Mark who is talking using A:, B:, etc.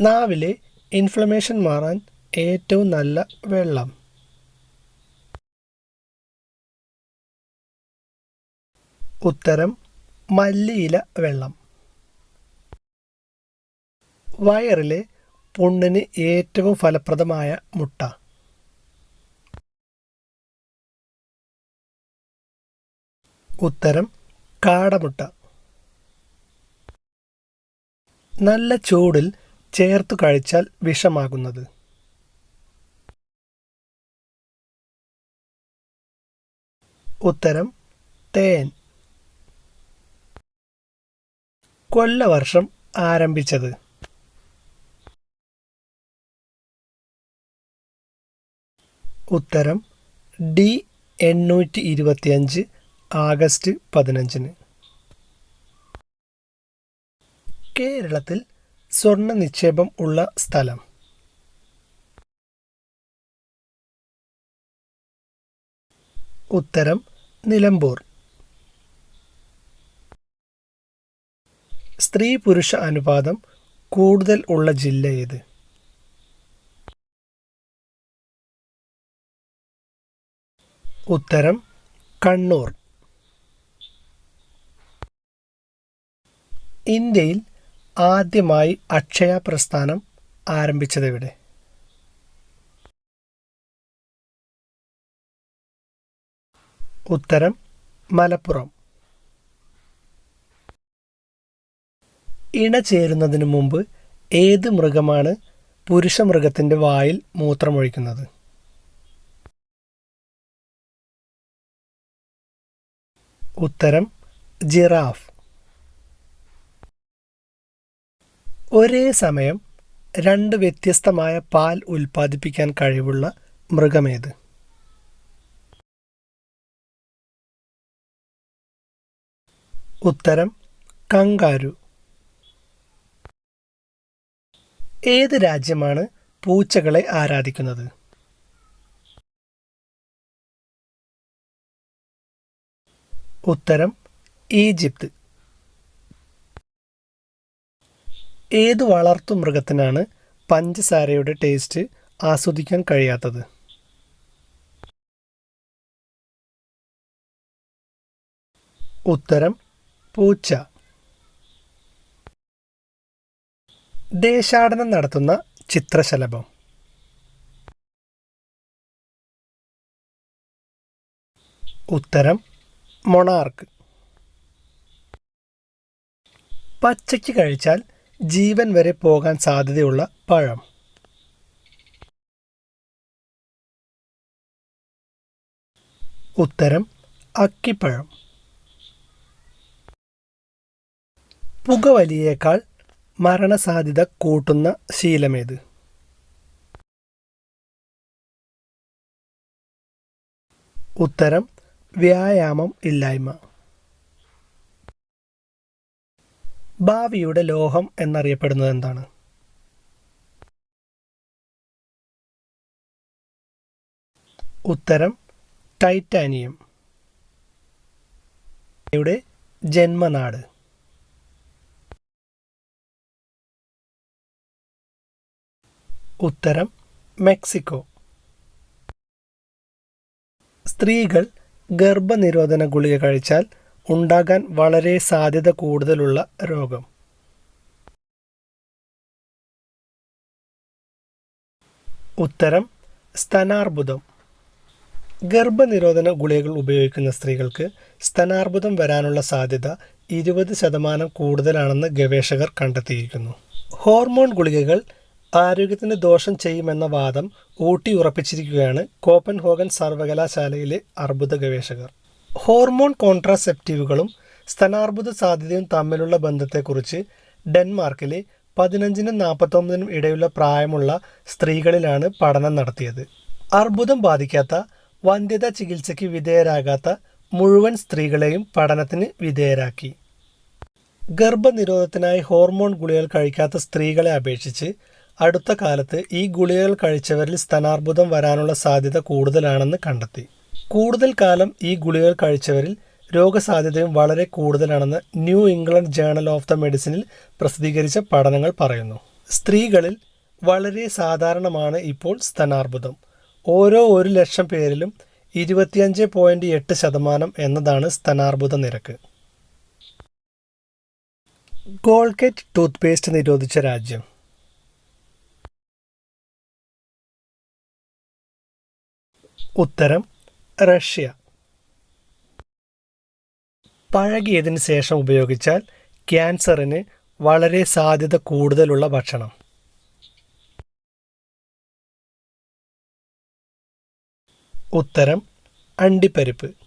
A: നാവിലെ inflammation മാറാൻ ഏറ്റവും നല്ല വെള്ളം. ഉത്തരം മല്ലിയില വെള്ളം. വയറിലെ പുണ്ണിന് ഏറ്റവും ഫലപ്രദമായ മുട്ട. ഉത്തരം കാടമുട്ട. നല്ല ചൂടിൽ ചേർത്തു കഴിച്ചാൽ വിഷമാകുന്നത്. ഉത്തരം തേൻ. കൊല്ലവർഷം ആരംഭിച്ചത്. ഉത്തരം ഡി എണ്ണൂറ്റി ഇരുപത്തിയഞ്ച് ആഗസ്റ്റ് പതിനഞ്ചിന്. കേരളത്തിൽ സ്വർണ നിക്ഷേപം ഉള്ള സ്ഥലം. ഉത്തരം നിലമ്പൂർ. സ്ത്രീ പുരുഷ അനുപാതം കൂടുതൽ ഉള്ള ജില്ല ഏത്? ഉത്തരം കണ്ണൂർ. ഇന്ത്യയിൽ ആദ്യമായി അക്ഷയ പ്രസ്ഥാനം ആരംഭിച്ചതെവിടെ? ഉത്തരം മലപ്പുറം. ഇണ ചേരുന്നതിന് മുമ്പ് ഏത് മൃഗമാണ് പുരുഷ മൃഗത്തിന്റെ വായിൽ മൂത്രമൊഴിക്കുന്നത്? ഉത്തരം ജിറാഫ്. ഒരേ സമയം രണ്ട് വ്യത്യസ്തമായ പാൽ ഉൽപ്പാദിപ്പിക്കാൻ കഴിവുള്ള മൃഗമേത്. ഉത്തരം കങ്കാരു. ഏത് രാജ്യമാണ് പൂച്ചകളെ ആരാധിക്കുന്നത്? ഉത്തരം ഈജിപ്ത്. ഏതു വളർത്തു മൃഗത്തിനാണ് പഞ്ചസാരയുടെ ടേസ്റ്റ് ആസ്വദിക്കാൻ കഴിയാത്തത്? ഉത്തരം പൂച്ച. ദേശാടനം നടത്തുന്ന ചിത്രശലഭം. ഉത്തരം മൊണാർക്ക്. പച്ചയ്ക്ക് കഴിച്ചാൽ ജീവൻ വരെ പോകാൻ സാധ്യതയുള്ള പഴം. ഉത്തരം അക്കിപ്പഴം. പുകവലിയേക്കാൾ മരണസാധ്യത കൂട്ടുന്ന ശീലമേത്? ഉത്തരം വ്യായാമം ഇല്ലായ്മ. ഭാവിയുടെ ലോഹം എന്നറിയപ്പെടുന്നത് എന്താണ്? ഉത്തരം ടൈറ്റാനിയം. യുടെ ജന്മനാട്. ഉത്തരം മെക്സിക്കോ. സ്ത്രീകൾ ഗർഭനിരോധന ഗുളിക കഴിച്ചാൽ ഉണ്ടാകാൻ വളരെ സാധ്യത കൂടുതലുള്ള രോഗം. ഉത്തരം സ്തനാർബുദം. ഗർഭനിരോധന ഗുളികകൾ ഉപയോഗിക്കുന്ന സ്ത്രീകൾക്ക് സ്തനാർബുദം വരാനുള്ള സാധ്യത ഇരുപത് ശതമാനം കൂടുതലാണെന്ന് ഗവേഷകർ കണ്ടെത്തിയിരിക്കുന്നു. ഹോർമോൺ ഗുളികകൾ ആരോഗ്യത്തിന് ദോഷം ചെയ്യുമെന്ന വാദം ഊട്ടി ഉറപ്പിച്ചിരിക്കുകയാണ് കോപ്പൻഹോഗൻ സർവകലാശാലയിലെ അർബുദ ഗവേഷകർ. ഹോർമോൺ കോൺട്രാസെപ്റ്റീവുകളും സ്തനാർബുദ സാധ്യതയും തമ്മിലുള്ള ബന്ധത്തെക്കുറിച്ച് ഡെൻമാർക്കിലെ പതിനഞ്ചിനും നാൽപ്പത്തൊമ്പതിനും ഇടയുള്ള പ്രായമുള്ള സ്ത്രീകളിലാണ് പഠനം നടത്തിയത്. അർബുദം ബാധിക്കാത്ത വന്ധ്യത ചികിത്സയ്ക്ക് വിധേയരാകാത്ത മുഴുവൻ സ്ത്രീകളെയും പഠനത്തിന് വിധേയരാക്കി. ഗർഭനിരോധത്തിനായി ഹോർമോൺ ഗുളികൾ കഴിക്കാത്ത സ്ത്രീകളെ അപേക്ഷിച്ച് അടുത്ത കാലത്ത് ഈ ഗുളികകൾ കഴിച്ചവരിൽ സ്തനാർബുദം വരാനുള്ള സാധ്യത കൂടുതലാണെന്ന് കണ്ടെത്തി. കൂടുതൽ കാലം ഈ ഗുളികകൾ കഴിച്ചവരിൽ രോഗസാധ്യതയും വളരെ കൂടുതലാണെന്ന് New England Journal of the മെഡിസിനിൽ പ്രസിദ്ധീകരിച്ച പഠനങ്ങൾ പറയുന്നു. സ്ത്രീകളിൽ വളരെ സാധാരണമാണ് ഇപ്പോൾ സ്തനാർബുദം. ഓരോ ഒരു ലക്ഷം പേരിലും ഇരുപത്തിയഞ്ച് പോയിന്റ് എട്ട് ശതമാനം എന്നതാണ് സ്തനാർബുദ നിരക്ക്. ഗോൾഗേറ്റ് ടൂത്ത് പേസ്റ്റ് നിരോധിച്ച രാജ്യം. ഉത്തരം റഷ്യ. പഴകിയതിന് ശേഷം ഉപയോഗിച്ചാൽ ക്യാൻസറിന് വളരെ സാധ്യത കൂടുതലുള്ള ഭക്ഷണം. ഉത്തരം അണ്ടിപ്പരിപ്പ്.